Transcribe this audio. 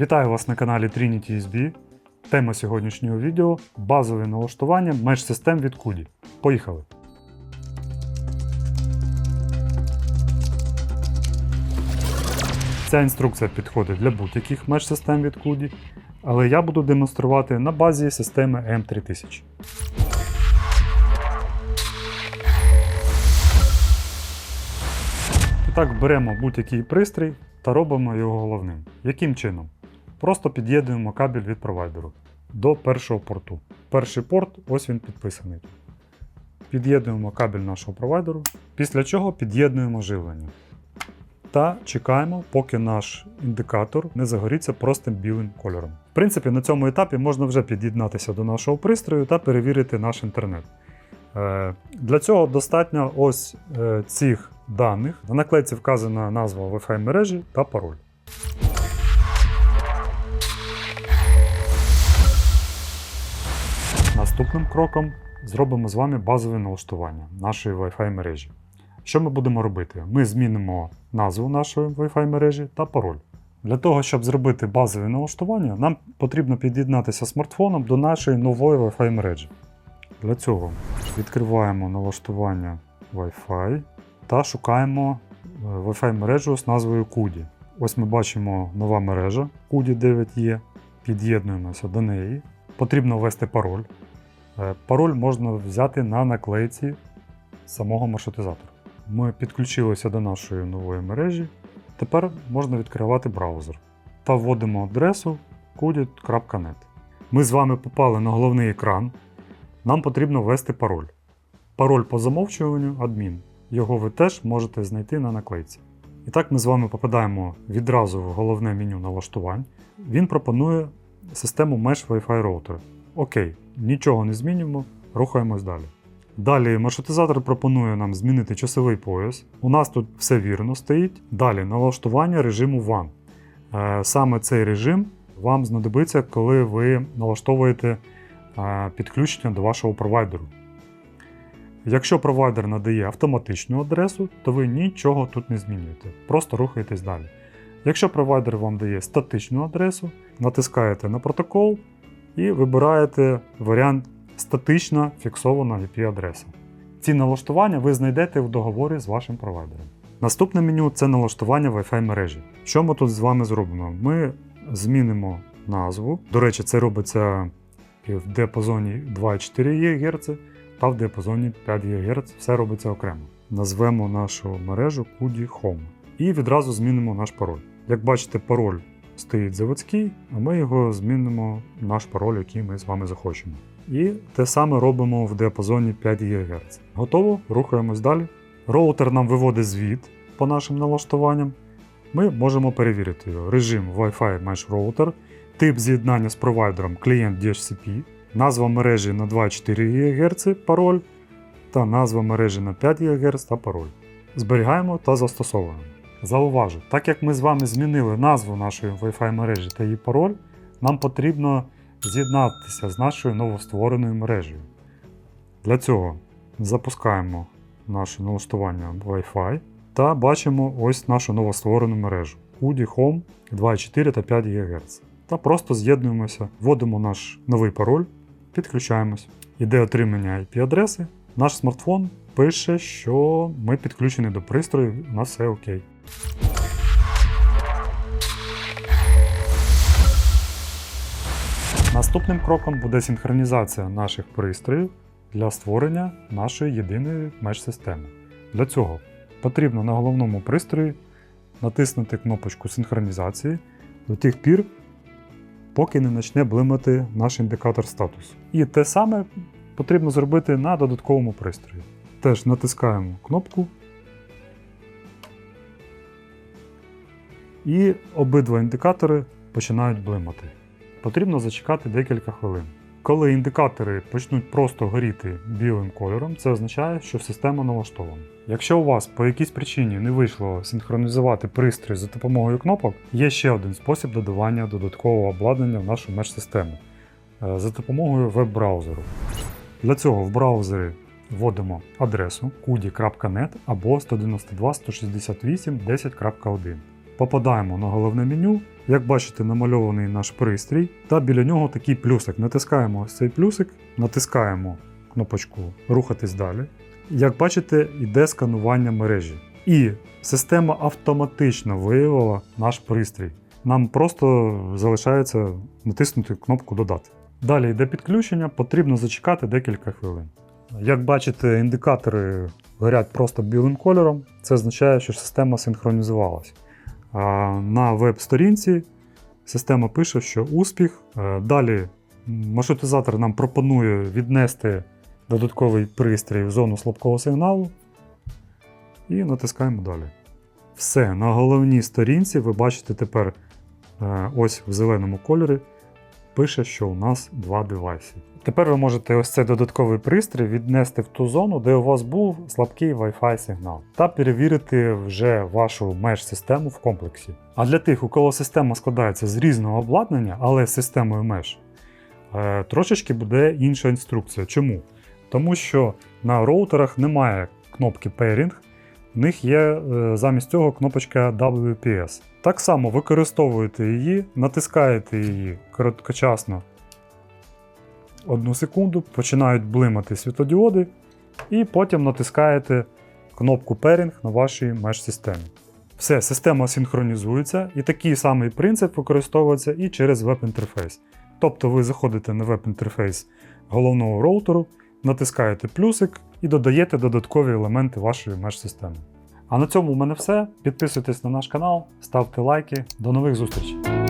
Вітаю вас на каналі Trinity SB. Тема сьогоднішнього відео базове налаштування меж систем від CUDI. Поїхали! Ця інструкція підходить для будь-яких меж систем від CUDI, але я буду демонструвати на базі системи M3000. І так беремо будь-який пристрій та робимо його головним. Яким чином? Просто під'єднуємо кабель від провайдеру до першого порту. Перший порт, ось він підписаний. Під'єднуємо кабель нашого провайдеру, після чого під'єднуємо живлення. Та чекаємо, поки наш індикатор не загоріться простим білим кольором. В принципі, на цьому етапі можна вже під'єднатися до нашого пристрою та перевірити наш інтернет. Е, Для цього достатньо ось е, цих даних. На наклейці вказана назва Wi-Fi мережі та пароль. Наступним кроком зробимо з вами базове налаштування нашої Wi-Fi мережі. Що ми будемо робити? Ми змінимо назву нашої Wi-Fi мережі та пароль. Для того, щоб зробити базове налаштування, нам потрібно під'єднатися смартфоном до нашої нової Wi-Fi мережі. Для цього відкриваємо налаштування Wi-Fi та шукаємо е, Wi-Fi мережу з назвою CUDI. Ось ми бачимо нова мережа CUDI 9E. Під'єднуємося до неї. Потрібно ввести пароль. Е, Пароль можна взяти на наклейці самого маршрутизатора. Ми підключилися до нашої нової мережі. Тепер можна відкривати браузер та вводимо адресу kudit.net. Ми з вами попали на головний екран. Нам потрібно ввести пароль. Пароль по замовчуванню адмін. Його ви теж можете знайти на наклейці. І так ми з вами попадаємо відразу в головне меню налаштувань. Він пропонує систему Mesh Wi-Fi Router. Окей, нічого не змінюємо, рухаємось далі. Далі маршрутизатор пропонує нам змінити часовий пояс. У нас тут все вірно стоїть. Далі налаштування режиму WAN. Е, Саме цей режим вам знадобиться, коли ви налаштовуєте е, підключення до вашого провайдеру. Якщо провайдер надає автоматичну адресу, то ви нічого тут не змінюєте, просто рухаєтесь далі. Якщо провайдер вам дає статичну адресу, натискаєте на протокол і вибираєте варіант статична фіксована IP-адреса. Ці налаштування ви знайдете в договорі з вашим провайдером. Наступне меню це налаштування Wi-Fi мережі. Що ми тут з вами зробимо? Ми змінимо назву. До речі, це робиться в діапазоні 2,4 ГГц та в діапазоні 5 ГГц. Все робиться окремо. Назвемо нашу мережу Kudi Home. І відразу змінимо наш пароль. Як бачите, пароль стоїть заводський, а ми його змінимо наш пароль, який ми з вами захочемо. І те саме робимо в діапазоні 5 ГГц. Готово, рухаємось далі. Роутер нам виводить звіт по нашим налаштуванням. Ми можемо перевірити його. Режим Wi-Fi Mesh Router, тип з'єднання з провайдером клієнт DHCP, назва мережі на 2,4 ГГц пароль та назва мережі на 5 ГГц та пароль. Зберігаємо та застосовуємо. Зауважу, так як ми з вами змінили назву нашої Wi-Fi мережі та її пароль, нам потрібно з'єднатися з нашою новоствореною мережею. Для цього запускаємо наше налаштування Wi-Fi та бачимо ось нашу новостворену мережу Kudi Home 2,4 та 5 ГГц. Та просто з'єднуємося, вводимо наш новий пароль, підключаємось. Іде отримання IP-адреси. Наш смартфон пише, що ми підключені до пристрою, у нас все окей. Наступним кроком буде синхронізація наших пристроїв для створення нашої єдиної меж-системи. Для цього потрібно на головному пристрої натиснути кнопочку синхронізації до тих пір, поки не почне блимати наш індикатор статусу. І те саме потрібно зробити на додатковому пристрої. Теж натискаємо кнопку. І обидва індикатори починають блимати. Потрібно зачекати декілька хвилин. Коли індикатори почнуть просто горіти білим кольором, це означає, що система налаштована. Якщо у вас по якійсь причині не вийшло синхронізувати пристрій за допомогою кнопок, є ще один спосіб додавання додаткового обладнання в нашу меж-систему е, за допомогою веб-браузеру. Для цього в браузері вводимо адресу kudi.net або 192.168.10.1. Попадаємо на головне меню Як бачите, намальований наш пристрій, та біля нього такий плюсик. Натискаємо ось цей плюсик, натискаємо кнопочку Рухатись далі. Як бачите, йде сканування мережі. І система автоматично виявила наш пристрій. Нам просто залишається натиснути кнопку Додати. Далі йде підключення, потрібно зачекати декілька хвилин. Як бачите, індикатори горять просто білим кольором, це означає, що система синхронізувалась. На веб-сторінці система пише, що успіх. Е, Далі маршрутизатор нам пропонує віднести додатковий пристрій в зону слабкого сигналу. І натискаємо далі. Все, на головній сторінці ви бачите тепер е, ось в зеленому кольорі пише, що у нас два девайси. Тепер ви можете ось цей додатковий пристрій віднести в ту зону, де у вас був слабкий Wi-Fi сигнал, та перевірити вже вашу меж-систему в комплексі. А для тих, у кого система складається з різного обладнання, але з системою меж, е, трошечки буде інша інструкція. Чому? Тому що на роутерах немає кнопки Pairing, в них є е, замість цього кнопочка WPS. Так само використовуєте її, натискаєте її короткочасно одну секунду, починають блимати світлодіоди, і потім натискаєте кнопку Pairing на вашій меж-системі. Все, система синхронізується, і такий самий принцип використовується і через веб-інтерфейс. Тобто ви заходите на веб-інтерфейс головного роутеру, натискаєте плюсик і додаєте додаткові елементи вашої меж-системи. А на цьому в мене все. Підписуйтесь на наш канал, ставте лайки. До нових зустрічей!